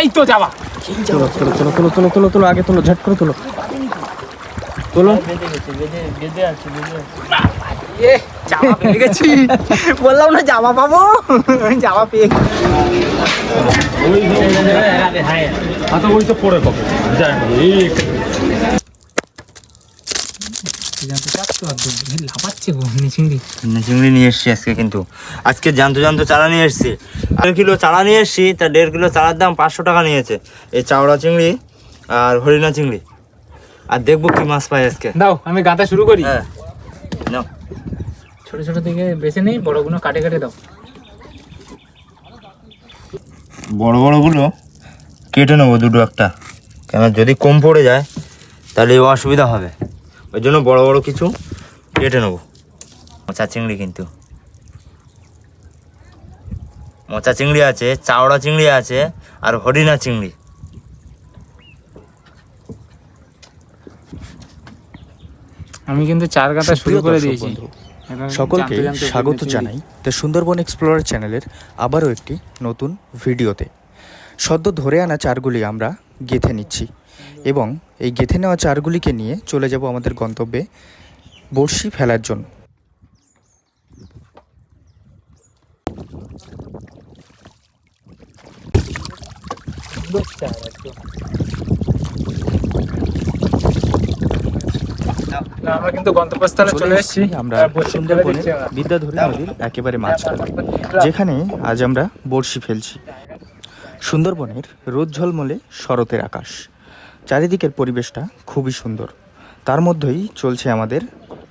এই তো যাবা তোলো তোলো তোলো তোলো তোলো তোলো তোলো আগে তোলো ঝট করে তোলো। তোলো। জামা পেয়ে গেছি। বললাম না জামা পাবো। জামা পেয়ে গেছি। আচ্ছা ওই তো পরে পাবো লাফাচ্ছে চিংড়ি। চিংড়ি নিয়ে এসছি আজকে কিন্তু আজকে জানতো জানতো চারা নিয়ে এসছি। দেড় কিলো চারা নিয়ে এসছি তা দেড় কিলো চারার দাম পাঁচশো টাকা নিয়েছে। এই চাওড়া চিংড়ি আর হরিণা চিংড়ি। আর দেখব কি মাছ পাই আজকে। দাও আমি গাঁথা শুরু করি। হ্যাঁ নাও। ছোট ছোট থেকে বেছে নেই বড়গুলো কাটে কাটে দাও। বড় বড়গুলো কেটে নেব দুটো একটা। কেন যদি কম পড়ে যায় তাহলে অসুবিধা হবে। ওই জন্য বড় বড় কিছু কেটে নেব। মোচা চিংড়ি কিন্তু। মোচা চিংড়ি আছে চাওড়া চিংড়ি আছে আর হরিণা চিংড়ি। আমি কিন্তু চার গাঁথা শুরু করে দিয়েছি। সকলকে স্বাগত জানাই দ্য সুন্দরবন এক্সপ্লোরার চ্যানেলের আবারও একটি নতুন ভিডিওতে। সদ্য ধরে আনা চারগুলি আমরা গেঁথে নিচ্ছি এবং এই গেঁথে নেওয়া চারগুলিকে নিয়ে চলে যাব আমাদের গন্তব্যে। বড়শি ফেলার জন্য। আমরা কিন্তু গন্তব্যস্থলে চলে এসেছি আমরা। বিদ্যাধরী নদীর একেবারে মাঝখানে যেখানে আজ আমরা বড়শি ফেলছি। সুন্দরবনের রোদ ঝলমলে শরতের আকাশ। চারিদিকের পরিবেশটা খুবই সুন্দর। তার মধ্যেই চলছে আমাদের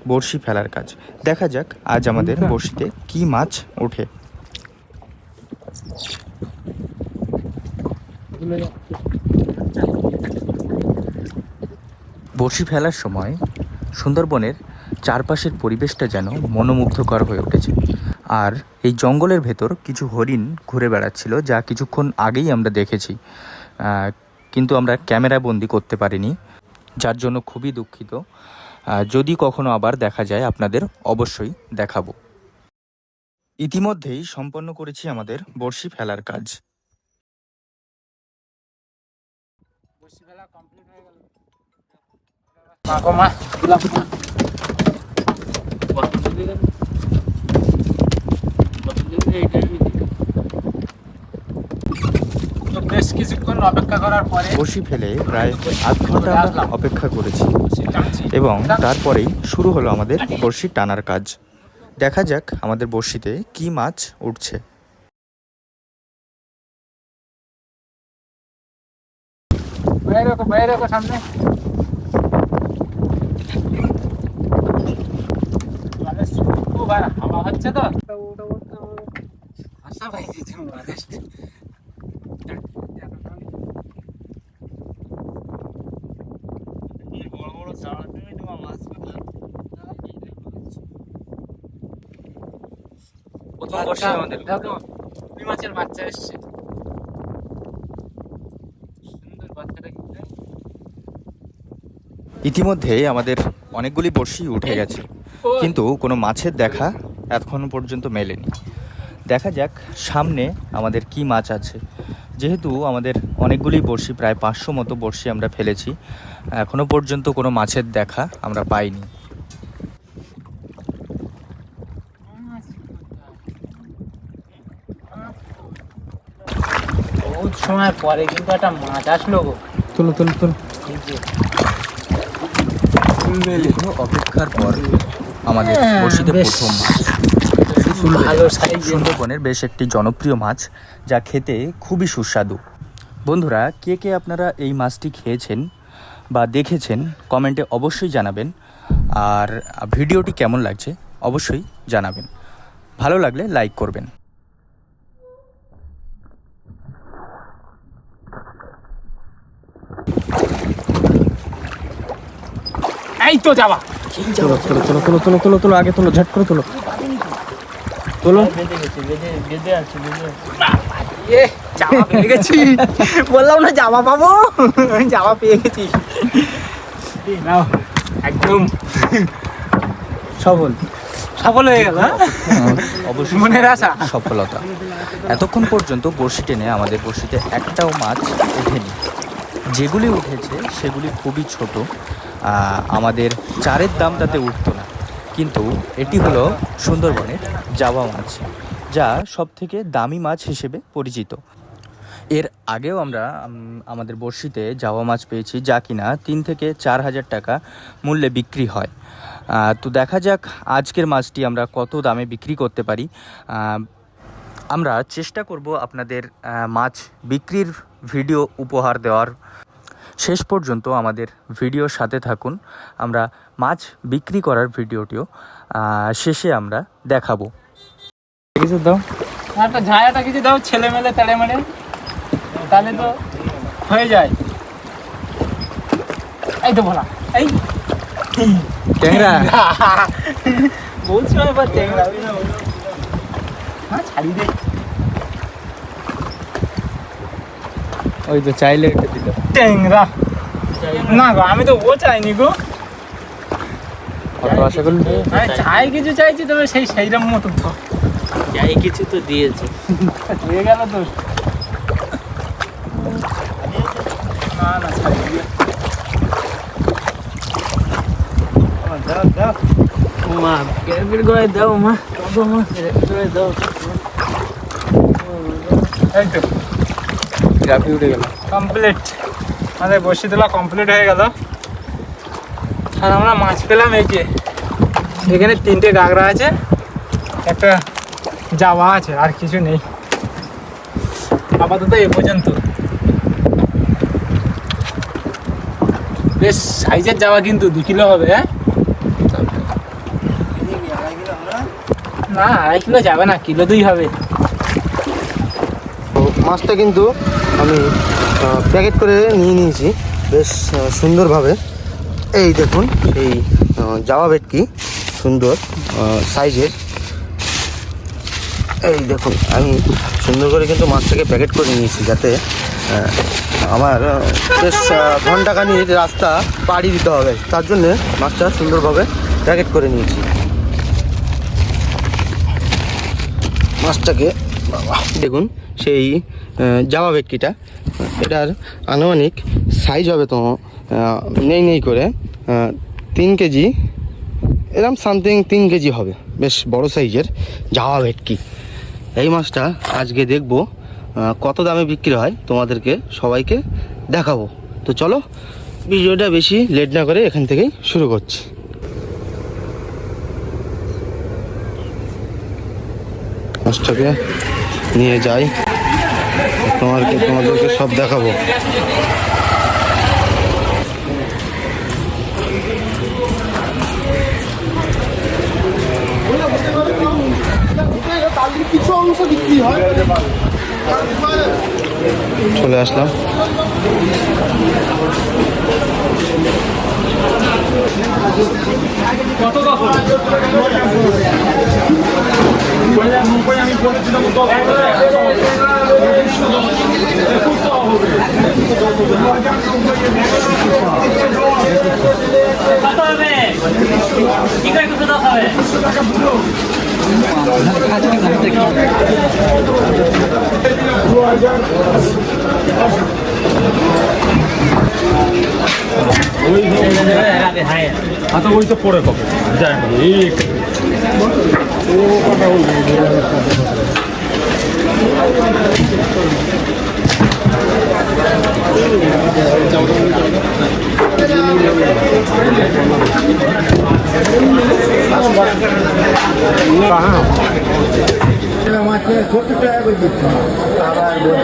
বড়শি ফেলার কাজ। দেখা যাক আজ আমাদের বড়শিতে কি মাছ ওঠে। বড়শি ফেলার সময় সুন্দরবনের চারপাশের পরিবেশটা যেন মনোমুগ্ধকর হয়ে উঠেছে। আর এই জঙ্গলের ভেতর কিছু হরিণ ঘুরে বেড়াচ্ছিল যা কিছুক্ষণ আগেই আমরা দেখেছি। কিন্তু আমরা ক্যামেরা বন্দি করতে পারিনি যার জন্য খুবই দুঃখিত। যদি কখনো আবার দেখা যায় আপনাদের অবশ্যই দেখাবো। ইতিমধ্যেই সম্পন্ন করেছি আমাদের বড়শি ফেলার কাজ। মা, দিলাম মা। তো বেশ কিছুক্ষণ অপেক্ষা করার পরে বড়শি ফেলে প্রায় আধ ঘণ্টা অপেক্ষা করেছি। এবং তারপরেই শুরু হলো আমাদের বড়শি টানার কাজ। দেখা যাক আমাদের বড়শিতে কি মাছ উঠছে। সামনে। হাওয়া হচ্ছে তো। আশা ভাই দিচ্ছে বাংলাদেশ বড় বড় চাওড়া চিংড়ি তোমার মাছ প্রথম বর্ষে আমাদের দুই মাছের বাচ্চা এসছে। সুন্দর বাচ্চাটা ইতিমধ্যে আমাদের অনেকগুলি বড়শি উঠে গেছে। কিন্তু কোনো মাছের দেখা এখনও পর্যন্ত মেলেনি। দেখা যাক সামনে আমাদের কি মাছ আছে। যেহেতু আমাদের অনেকগুলি বড়শি প্রায় পাঁচশো মতো বড়শি আমরা ফেলেছি এখনও পর্যন্ত কোনো মাছের দেখা আমরা পাইনি। সময় পরে কিন্তু একটা মাছ আসলো গো। তুলো তুলো তুলো। দীর্ঘ অপেক্ষার পর আমাদের হ্যাঁ, বেশ। প্রথম মাছ। ভালো সুন্দরবনের বেশ একটি জনপ্রিয় মাছ যা খেতে খুবই সুস্বাদু। বন্ধুরা কে কে আপনারা এই মাছটি খেয়েছেন বা দেখেছেন কমেন্টে অবশ্যই জানাবেন। আর ভিডিওটি কেমন লাগছে অবশ্যই জানাবেন। ভালো লাগলে লাইক করবেন। এই তো যাবা তোলো তোলো তোলো তোলো তোলো তোলো তোলো আগে তোলো ঝট করে তোলো। তোলো। জামা পেয়ে গেছি। বললাম না জামা পাবো। জামা পেয়ে গেছি। নাও একদম। সফল। সফল হয়ে গেল হ্যাঁ? অবশ্যই। মনের আশা। সফলতা। এতক্ষণ পর্যন্ত বড়শি টেনে আমাদের বড়শিতে একটাও মাছ ওঠেনি। যেগুলি উঠেছে সেগুলি খুবই ছোট। আমাদের চারের দাম তাতে উঠতো না। কিন্তু এটি হলো সুন্দরবনের জাবা মাছ, যা সব থেকে দামি মাছ হিসেবে পরিচিত। এর আগেও আমরা আমাদের বড়শিতে জাওয়া মাছ পেয়েছি, যা কিনা তিন থেকে চার হাজার টাকা মূল্যে বিক্রি হয়। তো দেখা যাক আজকের মাছটি আমরা কত দামে বিক্রি করতে পারি। আমরা চেষ্টা করব আপনাদের মাছ বিক্রির ভিডিও উপহার দেওয়ার শেষ পর্যন্ত আমাদের ভিডিওর সাথে থাকুন। আমরা মাছ বিক্রি করার ভিডিওটিও শেষে আমরা দেখাবো। কিছু দাও। একটা ঝায়াটা কিছু দাও ছেলে মেলে তেড়ে মেলে তাহলে তো হয়ে যায়। এই তো বলা। এই। ট্যাংরা। বলছি এবার ট্যাংরা। ছাড়ি দে। ওই তো চাইলে এটা দিল ট্যাংরা। না গো আমি তো ও চাইনি গো। কত আশা করলি আমি চাই কিছু চাইছি তবে সেই সেইরকম মতো তো। যাই কিছু তো দিয়েছে। হয়ে গেল তো। না না দিয়ে দাও দাও। মা ক্যাবির গয়ে দাও মা কত মা দাও। এই তো। গ্রাফি উঠে গেল। কমপ্লিট আমাদের বসি তোলা কমপ্লিট হয়ে গেল। আর আমরা মাছ পেলাম এই যে। এখানে তিনটে গাগরা আছে একটা জাওয়া আছে আর কিছু নেই। আপাতত এ পর্যন্ত। বেশ সাইজের যাওয়া কিন্তু দু কিলো হবে হ্যাঁ? না আড়াই কিলো যাবে না কিলো দুই হবে। মাছটা কিন্তু আমি প্যাকেট করে নিয়ে নিয়েছি। বেশ সুন্দরভাবে। এই দেখুন, এই জাওয়া ভেটকি, সুন্দর সাইজের এই দেখুন, আমি সুন্দর করে কিন্তু মাছটাকে প্যাকেট করে নিয়েছি যাতে আমার বেশ ঘন্টাখানির রাস্তা পাড়ি দিতে হবে। তার জন্যে মাছটা সুন্দরভাবে প্যাকেট করে নিয়েছি। মাছটাকে দেখুন, সেই জামা ভেটকিটা, এটার আনুমানিক সাইজ হবে তো নেই নেই করে তিন কেজি এরকম সামথিং তিন কেজি হবে, বেশ বড় সাইজের জাওয়া ভেটকি। এই মাছটা আজকে দেখব কত দামে বিক্রি হয়, তোমাদেরকে সবাইকে দেখাবো। তো চলো, ভিডিওটা বেশি লেট না করে এখান থেকেই শুরু করছি। মাছটাকে নিয়ে যাই। তোমাকে তোমাদেরকে সব দেখাবো। চলে আসলাম। কত হবে কি করে কত দাও হবে হাতে ওই তো পরে পাবে যাই হোক, এই একটু। তাহলে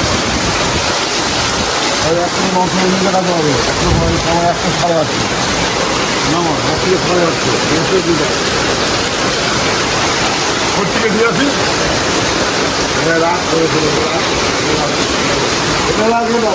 গো? একটা নশো মিনিট কাটাতে হবে। সময় সময় একটা সাড়ে আটশো না আমার এক থেকে সাড়ে আটশো নশো দুটো ওর থেকে দিয়ে আসি? রাত এটা লাগবে না